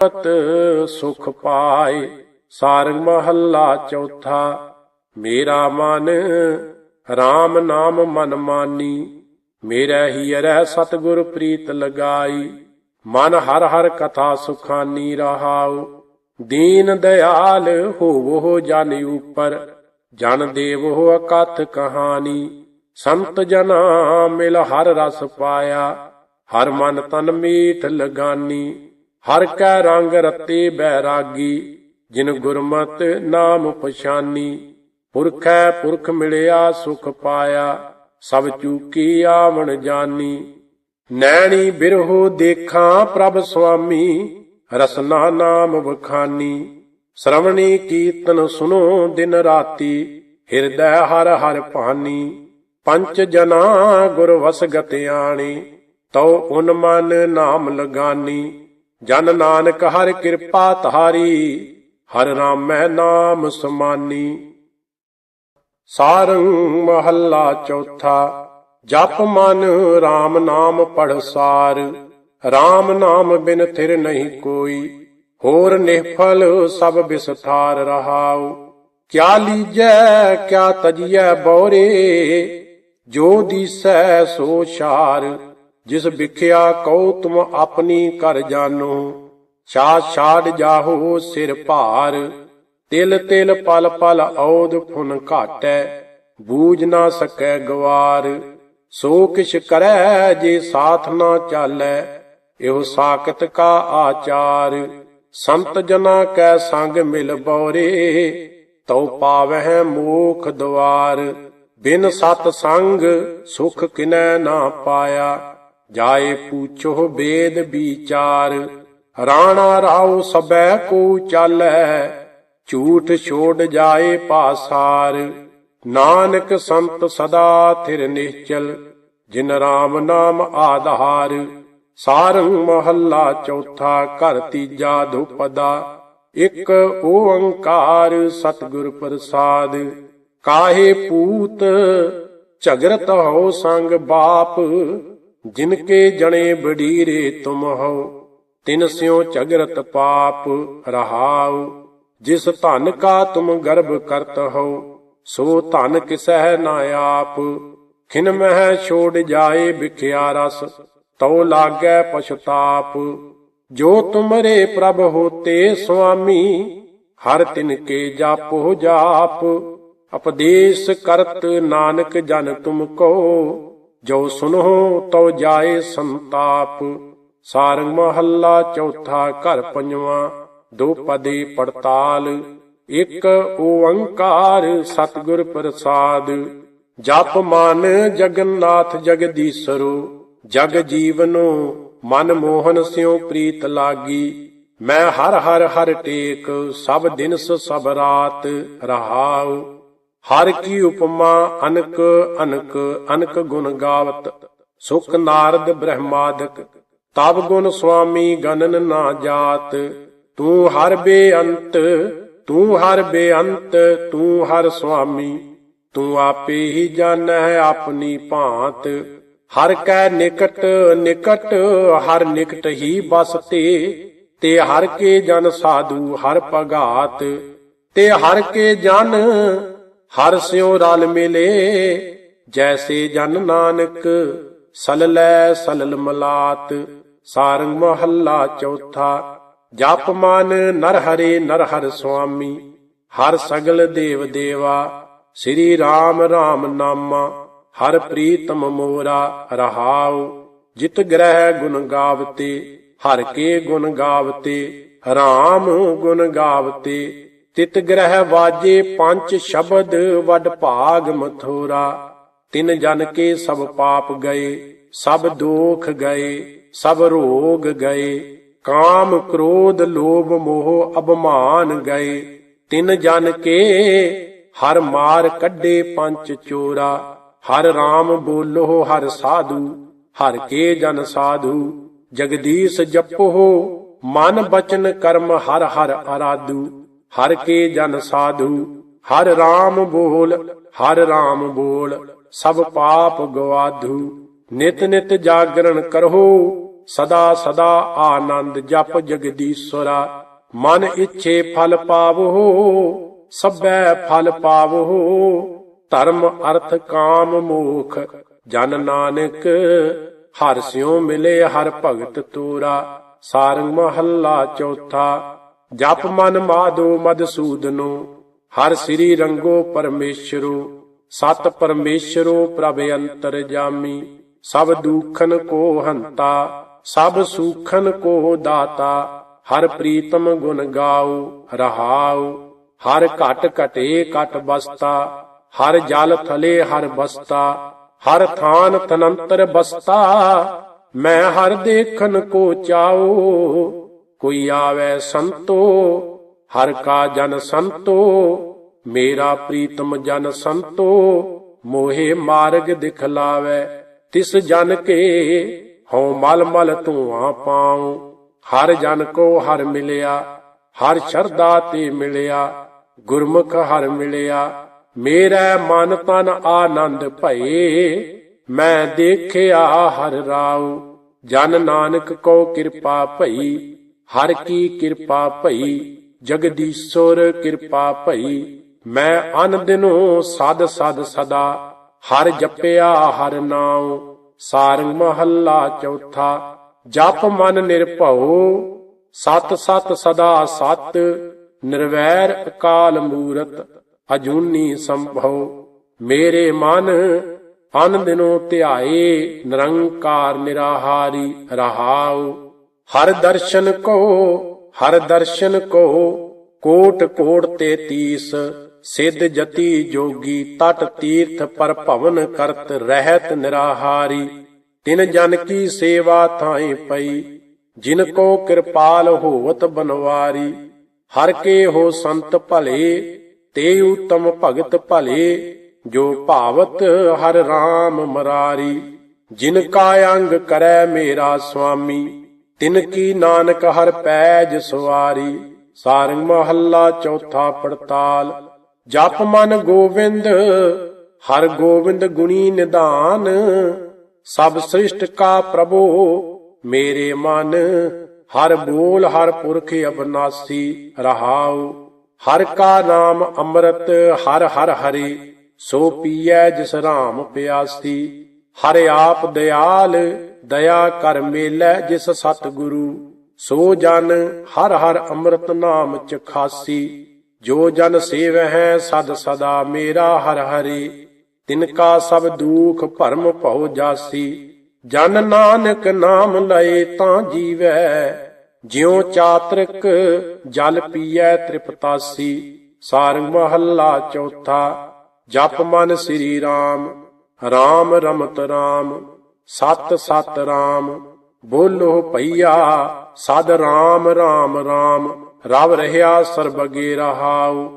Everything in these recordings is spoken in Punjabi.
ਪਤ ਸੁਖ ਪਾਏ ਸਾਰੰਗ ਮਹੱਲਾ ਚੌਥਾ। ਮੇਰਾ ਮਨ RAM ਨਾਮ ਮਨ ਮਾਨੀ, ਮੇਰਾ ਹੀ ਰਹਿ ਸਤਿਗੁਰ ਪ੍ਰੀਤ ਲਗਾਈ। ਮਨ ਹਰ ਹਰ ਕਥਾ ਸੁਖਾਨੀ ਰਹਾਉ, ਦੀਨ ਦਿਆਲ ਹੋਵੋ ਜਨ ਉਪਰ। ਜਨ ਦੇਵੋ ਅਕਥ ਕਹਾਣੀ, ਸੰਤ ਜਨਾ ਮਿਲ ਹਰ ਰਸ ਪਾਇਆ। ਹਰ ਮਨ ਤਨ ਮੀਠ ਲਗਾਨੀ। ਹਰ ਕੈ ਰੰਗ ਰਤੇ ਬੈਰਾਗੀ, ਜਿਨ ਗੁਰਮਤ ਨਾਮ ਪਛਾਨੀ। ਪੁਰਖੈ ਪੁਰਖ ਮਿਲਿਆ, ਸੁਖ ਪਾਇਆ, ਸਭ ਚੂਕੀ ਆਵਣ ਜਾਨੀ। ਨੈਣੀ ਬਿਰਹੋ ਦੇਖਾਂ ਪ੍ਰਭ ਸੁਆਮੀ, ਰਸਨਾ ਨਾਮ ਵਖਾਨੀ। ਸ਼ਰਵਣੀ ਕੀਰਤਨ ਸੁਨੋ ਦਿਨ ਰਾਤੀ, ਹਿਰਦੈ ਹਰ ਹਰ ਭਾਨੀ। ਪੰਚ ਜਨਾ ਗੁਰ ਵਸਗਤ ਆਣੀ, ਤਉ ਉਨ ਮਨ ਨਾਮ ਲਗਾਨੀ। ਜਨ ਨਾਨਕ ਹਰ ਕਿਰਪਾ ਧਾਰੀ, ਹਰ ਰਾਮੈ ਨਾਮ ਸਮਾਨੀ। ਸਾਰੰਗ ਮਹੱਲਾ ਚੌਥਾ, ਜਪ ਮਨ RAM ਨਾਮ ਪੜ ਸਾਰ। RAM ਨਾਮ ਬਿਨ ਥਿਰ ਨਹੀਂ ਕੋਈ, ਹੋਰ ਨਿਹਫਲ ਸਭ ਵਿਸਥਾਰ ਰਹਾਉ। ਕਿਆ ਲੀਜੈ, ਕਿਆ ਤਜੀਐ ਬੋਰੇ, ਜੋ ਦੀਸੈ ਸੋ ਛਾਰ। ਜਿਸ ਵਿਖਿਆ ਕਉ ਤੁਮ ਆਪਣੀ ਘਰ ਜਾਨੋ ਛਾੜ ਛਾੜ ਜਾਹੋ ਸਿਰ ਭਾਰ, ਤਿਲ ਤਿਲ ਪਲ ਪਲ ਔਦ ਫੁਨ ਘਾਟੈ, ਬੂਝ ਨਾ ਸਕੈ ਗਵਾਰ। ਸੋ ਕਿਛ ਕਰੈ ਜੇ ਸਾਥ ਨਾ ਚਾਲੈ, ਇਹੋ ਸਾਖਤ ਕਾ ਆਚਾਰ। ਸੰਤ ਜਨਾ ਕੈ ਸੰਗ ਮਿਲ ਬੌਰੇ, ਤਉ ਪਾਵਹਿ ਮੋਖ ਦਵਾਰ। ਬਿਨ ਸਤ ਸੰਗ ਸੁਖ ਕਿਨੈ ਨਾ ਪਾਇਆ। ਜਾਏ ਪੂਛੋ ਬੇਦ ਵਿਚਾਰ, ਰਾਣਾ ਰਾਉ ਸਬੈ ਕੋ ਚਾਲੈ, ਝੂਠ ਛੋੜ ਜਾਏ ਪਾਸਾਰ। ਨਾਨਕ ਸੰਤ ਸਦਾ ਥਿਰ ਨਿਸ਼ਚਲ, ਜਿਨ ਰਾਮ ਨਾਮ ਆਧਾਰ। ਸਾਰੰਗ ਮਹੱਲਾ ਚੌਥਾ, ਘਰ ਤੀਜਾ ਦੁਪਦਾ ਇਕ ਓੰਕਾਰ ਸਤਿਗੁਰ ਪ੍ਰਸਾਦ। ਕਾਹੇ ਪੂਤ ਝਗਰਤ ਹੋ ਸੰਗ ਬਾਪ ਜਿਨ ਕੇ ਜਣੇ ਬਡੀਰੇ ਤੁਮ ਹੋ ਤਿਨ ਸਿਉ ਝਗਰਤ ਪਾਪ ਰਹਾਉ, ਜਿਸ ਧਨ ਕਾ ਤੁਮ ਗਰਭ ਕਰਤ ਹੋ ਸੋ ਧਨ ਕਿਸਹਿ ਨਾ ਆਪ, ਖਿਨ ਮਹਿ ਛੋੜ ਜਾਏ ਵਿਖਿਆ ਰਸ, ਤਉ ਲਾਗੈ ਪਛਤਾਪ, ਜੋ ਤੁਮਰੇ ਪ੍ਰਭ ਹੋਤੇ ਸੁਆਮੀ, ਹਰ ਤਿਨ ਕੇ ਜਾਪੋ ਜਾਪ ਉਪਦੇਸ਼ ਕਰਤ ਨਾਨਕ ਜਨ ਤੁਮ ਕੋ ਜੋ ਸੁਨੋ ਤਉ ਜਾਏ ਸੰਤਾਪ, ਸਾਰੰਗ ਮਹੱਲਾ ਚੌਥਾ ਘਰ ਪੰਜਵਾਂ, ਦੋ ਪਦੇ ਪੜਤਾਲ, ਇਕ ਓੰਕਾਰ ਸਤਿਗੁਰ ਪ੍ਰਸਾਦ। ਜਪ ਮਨ ਜਗਨਨਾਥ ਜਗਦੀਸ਼ਰੋ, ਜਗ ਜੀਵਨੋ, ਮਨ ਮੋਹਨ ਸਿਉ ਪ੍ਰੀਤ ਲਾਗੀ। ਮੈਂ ਹਰ ਹਰ ਹਰ ਟੇਕ, ਸਭ ਦਿਨਸ ਸਭ ਰਾਤ ਰਹਾਉ। ਹਰ ਕੀ ਉਪਮਾ ਅਨਕ ਅਨਕ ਅਨਕ ਗੁਣ ਗਾਵਤ, ਸੁਖ ਨਾਰਦ ਬ੍ਰਹਮਾਦਿਕ, ਤਬ ਗੁਣ ਸੁਆਮੀ ਗਨਨ ਨਾ ਜਾਤ, ਤੂੰ ਹਰ ਬੇਅੰਤ, ਤੂੰ ਹਰ ਬੇਅੰਤ, ਤੂੰ ਹਰ ਸੁਆਮੀ, ਤੂੰ ਆਪੇ ਹੀ ਜਾਣੈ ਆਪਣੀ ਭਾਂਤ, ਹਰ ਕੈ ਨਿਕਟ ਨਿਕਟ, ਹਰ ਨਿਕਟ ਹੀ ਬਸਤੇ ਤੇ ਹਰ ਕੇ ਜਨ ਸਾਧੂ ਹਰ ਭਗਾਤ, ਤੇ ਹਰ ਕੇ ਜਨ ਹਰ ਸਿਉ ਰਲ ਮਿਲੇ, ਜੈਸੇ ਜਨ ਨਾਨਕ, ਸਲ ਲੈ ਸਲਲ ਮਲਾਤ, ਸਾਰੰਗ ਮਹੱਲਾ ਚੌਥਾ, ਜਪ ਮਨ ਨਰ ਹਰੇ ਨਰ ਹਰ ਸੁਆਮੀ, ਹਰ ਸਗਲ ਦੇਵ ਦੇਵਾ, ਸ੍ਰੀ ਰਾਮ ਰਾਮ ਨਾਮਾ, ਹਰ ਪ੍ਰੀਤਮ ਮੋਰਾ ਰਹਾਉ, ਜਿਤ ਗ੍ਰਹਿ ਗੁਣ ਗਾਵਤੇ, ਹਰ ਕੇ ਗੁਣ ਗਾਵਤੇ, ਰਾਮ ਗੁਣ ਗਾਵਤੇ ਤਿਤ ਗ੍ਰਹਿ ਵਾਜੇ ਪੰਜ ਸ਼ਬਦ ਵਡ ਭਾਗ ਮਥੋਰਾ। ਤਿਨ ਜਨ ਕੇ ਸਭ ਪਾਪ ਗਏ, ਸਭ ਦੋਖ ਗਏ, ਸਭ ਰੋਗ ਗਏ। ਕਾਮ ਕ੍ਰੋਧ ਲੋਭ ਮੋਹ ਅਭਮਾਨ ਗਏ। ਤਿਨ ਜਨ ਕੇ ਹਰ ਮਾਰ ਕੱਢੇ ਪੰਚ ਚੋਰਾ। ਹਰ RAM ਬੋਲੋ ਹਰ ਸਾਧੂ, ਹਰ ਕੇ ਜਨ ਸਾਧੂ। ਜਗਦੀਸ਼ ਜਪੋ ਮਨ ਬਚਨ ਕਰਮ ਹਰ ਹਰ ਅਰਾਧੂ। ਹਰ ਕੇ ਜਨ ਸਾਧੂ, ਹਰ RAM ਬੋਲ, ਹਰ RAM ਬੋਲ, ਸਭ ਪਾਪ ਗਵਾਧੂ। ਨਿਤ ਨਿਤ ਜਾਗਰਣ ਕਰੋ, ਸਦਾ ਸਦਾ ਆਨੰਦ ਜਪ ਜਗਦੀਸ਼ਵਰਾ। ਮਨ ਇੱਛੇ ਫਲ ਪਾਵੋ, ਸਭੈ ਫਲ ਪਾਵੋ। ਧਰਮ, ਅਰਥ, ਕਾਮ, ਮੋਖ, ਜਨ ਨਾਨਕ, ਹਰ ਸਿਉ ਮਿਲੇ ਹਰ ਭਗਤ ਤੋਰਾ। ਸਾਰੰਗ ਮਹੱਲਾ ਚੌਥਾ ਜਪ ਮਨ ਮਾਦੋ ਮਦਸੂਦਨੋ ਹਰ ਸ੍ਰੀ ਰੰਗੋ ਪਰਮੇਸ਼ਰੋ, ਸਤ ਪਰਮੇਸ਼ਰੋ ਪ੍ਰਭ ਅੰਤਰ ਜਾਮੀ, ਸਭ ਦੁਖਨ ਕੋ ਹੰਤਾ, ਸਭ ਸੁਖਨ ਕੋ ਦਾਤਾ, ਹਰ ਪ੍ਰੀਤਮ ਗੁਣ ਗਾਓ ਰਹਾਉ ਹਰ ਘਟ ਘਟੇ ਘਟ ਬਸਤਾ, ਹਰ ਜਲ ਥਲੇ ਹਰ ਬਸਤਾ, ਹਰ ਥਾਨ ਤਨੰਤਰ ਬਸਤਾ, ਮੈਂ ਹਰ ਦੇਖਨ ਕੋ ਚਾਓ ਕੋਈ ਆਵੇ ਸੰਤੋ, ਹਰ ਕਾ ਜਨ ਸੰਤੋ, ਮੇਰਾ ਪ੍ਰੀਤਮ ਜਨ ਸੰਤੋ, ਮੋਹੇ ਮਾਰਗ ਦਿਖਲਾਵੇ ਤਿਸ ਜਨ ਕੇ ਹਉ ਮਲ ਮਲ ਧੂਆਂ ਪਾਉ, ਹਰ ਜਨ ਕੋ ਹਰ ਮਿਲਿਆ, ਹਰ ਸ਼ਰਦਾ ਤੇ ਮਿਲਿਆ, ਗੁਰਮੁਖ ਹਰ ਮਿਲਿਆ, ਮੇਰਾ ਮਨ ਤਨ ਆਨੰਦ ਭਏ, ਮੈਂ ਦੇਖਿਆ ਹਰ ਰਾਉ, ਜਨ ਨਾਨਕ ਕੋ ਕਿਰਪਾ ਭਈ ਹਰ ਕੀ ਕਿਰਪਾ ਭਈ ਜਗਦੀਸ਼ਵਰ ਕਿਰਪਾ ਭਈ। ਮੈਂ ਅਨ ਦਿਨੋ ਸਦ ਸਦ ਸਦਾ, ਹਰ ਜਪਿਆ ਹਰ ਨਾਉ। ਸਾਰੰਗ ਮਹੱਲਾ ਚੌਥਾ, ਜਪ ਮਨ ਨਿਰਭਉ। ਸਤ ਸਤ ਸਦਾ ਸਤ, ਨਿਰਵੈਰ ਅਕਾਲ ਮੂਰਤ, ਅਜੂਨੀ ਸੰਭਉ। ਮੇਰੇ ਮਨ ਅਨ ਦਿਨੋ ਧਿਆਏ, ਨਿਰੰਕਾਰ ਨਿਰਾਹਾਰੀ ਰਹਾਉ। ਹਰ ਦਰਸ਼ਨ ਕੋ, ਹਰ ਦਰਸ਼ਨ ਕੋ, ਕੋਟ ਕੋਟ ਤੇ ਤੀਸ, ਸਿੱਧ ਜਤੀ ਜੋਗੀ ਤਟ ਤੀਰਥ ਪਰ ਭਵਨ ਕਰਤ ਰਹਿਤ ਨਿਰਾਹਾਰੀ, ਤਿਨ ਜਨ ਕੀ ਸੇਵਾ ਥਾਏ ਪਈ, ਜਿਨ ਕੋ ਕਿਰਪਾਲ ਹੋਵਤ ਬਨਵਾਰੀ, ਹਰ ਕੇ ਹੋ ਸੰਤ ਭਲੇ, ਤੇ ਉਤਮ ਭਗਤ ਭਲੇ, ਜੋ ਭਾਵਤ ਹਰ RAM ਮਰਾਰੀ, ਜਿਨ ਕਾ ਅੰਗ ਕਰੈ ਮੇਰਾ ਸੁਆਮੀ ਤਿਨ ਕੀ ਨਾਨਕ ਹਰ ਪੈਜ ਸਵਾਰੀ, ਸਾਰੰਗ ਮਹੱਲਾ ਚੌਥਾ ਪੜਤਾਲ। ਜਪ ਮਨ ਗੋਵਿੰਦ, ਹਰ ਗੋਵਿੰਦ ਗੁਣੀ ਨਿਧਾਨ। ਸਭ ਸ੍ਰਿਸ਼ਟ ਕਾ ਪ੍ਰਭੂ, ਮੇਰੇ ਮਨ। ਹਰ ਬੋਲ ਹਰ ਪੁਰਖ ਅਬਨਾਸੀ ਰਹਾਉ। ਹਰ ਕਾ ਨਾਮ ਅੰਮ੍ਰਿਤ, ਹਰ ਹਰ ਹਰੀ, ਸੋ ਪੀਐ ਜਿਸ ਰਾਮ ਪਿਆਸੀ। ਹਰ ਆਪ ਦਿਆਲ ਦਇਆ ਕਰ ਮੇਲੈ ਜਿਸ ਸਤ ਗੁਰੂ ਸੋ ਜਨ ਹਰ ਹਰ ਅੰਮ੍ਰਿਤ ਨਾਮ ਚ ਖਾਸੀ। ਜੋ ਜਨ ਸੇਵਹਿ ਸਦ ਸਦਾ ਮੇਰਾ ਹਰ ਹਰੀ, ਤਿਨ ਕਾ ਸਭ ਦੁਖ ਭਰਮ ਭਉ ਜਾਸੀ। ਜਨ ਨਾਨਕ ਨਾਮ ਲਏ ਤਾਂ ਜੀਵੈ, ਜਿਉ ਚਾਤ੍ਰਿਕ ਜਲ ਪੀਐ ਤ੍ਰਿਪਤਾਸੀ। ਸਾਰੰਗ ਮਹੱਲਾ ਚੌਥਾ, ਜਪ ਮਨ ਸ੍ਰੀ RAM RAM ਰਮਤ RAM ਸਤ ਸਤ RAM ਬੋਲੋ ਭਈਆ, ਸਦ RAM RAM RAM ਰਵ ਰਹਿਆ ਸਰਬਗੇ ਰਹਾਉ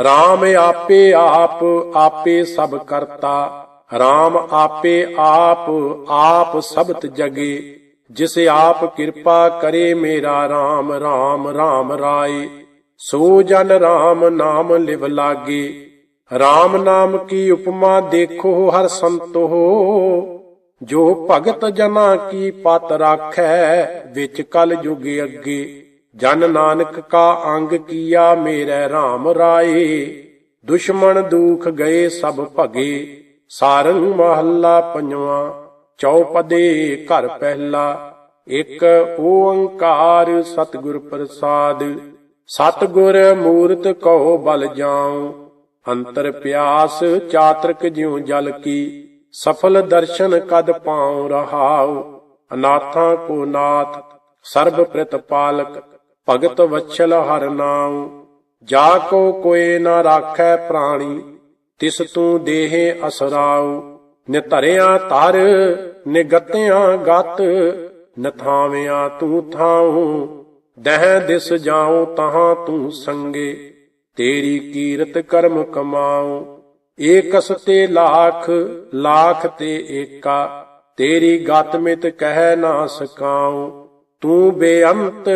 RAM ਆਪੇ ਆਪ, ਆਪੇ ਸਭ ਕਰਤਾ। RAM ਆਪੇ ਆਪ ਆਪ ਸਬਤ ਜਗੇ। ਜਿਸ ਆਪ ਕਿਰਪਾ ਕਰੇ ਮੇਰਾ RAM RAM RAM ਰਾਏ। ਸੋ ਜਨ RAM ਨਾਮ ਲਿਵ ਲਾਗੇ। RAM ਨਾਮ ਕੀ ਉਪਮਾ ਦੇਖੋ, ਹਰ ਸੰਤੋ। ਜੋ ਭਗਤ ਜਨਾ ਕੀ ਪਤ ਰਾਖੈ, ਵਿੱਚ ਕਲ ਯੁਗ ਅੱਗੇ। ਜਨ ਨਾਨਕ ਕਾ ਅੰਗ ਕੀਆ ਮੇਰੇ RAM ਰਾਏ। ਦੁਸ਼ਮਣ ਦੁਖ ਗਏ ਸਭ ਭਗੇ, ਸਾਰੰਗ ਮਹੱਲਾ ਪੰਜਵਾ। ਚੌਪਦੇ ਘਰ ਪਹਿਲਾ, ਇੱਕ ਓੰਕਾਰ ਸਤਿਗੁਰ ਪ੍ਰਸਾਦ। ਸਤਿਗੁਰ ਮੂਰਤ ਕਹੋ ਬਲ ਜਾਉ, ਅੰਤਰ ਪਿਆਸ ਚਾਤ੍ਰਿਕ ਜਿਉ ਜਲ ਕੀ। ਸਫਲ ਦਰਸ਼ਨ ਕਦ ਪਾਉ ਰਹਾਉ, ਅਨਾਥਾਂ ਕੋ ਨਾਥ, ਸਰਬ ਪ੍ਰਿਤ ਪਾਲਕ, ਭਗਤ ਵਛਲ ਹਰ ਨਾਉ। ਜਾ ਕੋ ਕੋਏ ਨਾ ਰਾਖੈ ਪ੍ਰਾਣੀ, ਤਿਸ ਤੂੰ ਦੇਹੇ ਅਸਰਾਉ। ਨਿਤਰਿਆ ਧਰ, ਨਿਗਤਿਆਂ ਗਤ, ਨਥਾਵਿਆਂ ਤੂੰ ਥਾਉ। ਦਹਿ ਦਿਸ ਜਾਉ ਤਹਾਂ ਤੂੰ ਸੰਗੇ, ਤੇਰੀ ਕੀਰਤ ਕਰਮ ਕਮਾਉ। ਏਕਸ ਤੇ ਲਾਖ ਲਾਖ ਤੇ ਏਕਾ, ਤੇਰੀ ਗਤ ਮਿਤ ਕਹਿ ਨਾ ਸਕਾਉ। ਤੂੰ ਬੇਅੰਤ,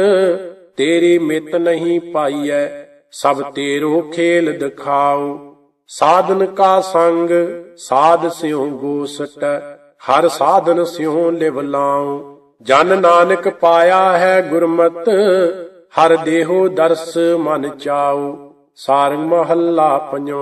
ਤੇਰੀ ਮਿਤ ਨਹੀਂ ਪਾਈਐ, ਸਭ ਤੇਰੋ ਖੇਲ ਦਿਖਾਉ। ਸਾਧਨ ਕਾ ਸੰਗ, ਸਾਧ ਸਿਉ ਗੋਸਟ, ਹਰ ਸਾਧਨ ਸਿਉ ਲਿਵ ਲਾਉ। ਜਨ ਨਾਨਕ ਪਾਇਆ ਹੈ ਗੁਰਮਤ, ਹਰ ਦੇਹੋ ਦਰਸ ਮਨ ਚਾਉ। ਸਾਰੰਗ ਮਹੱਲਾ ਪੰਜਵਾਂ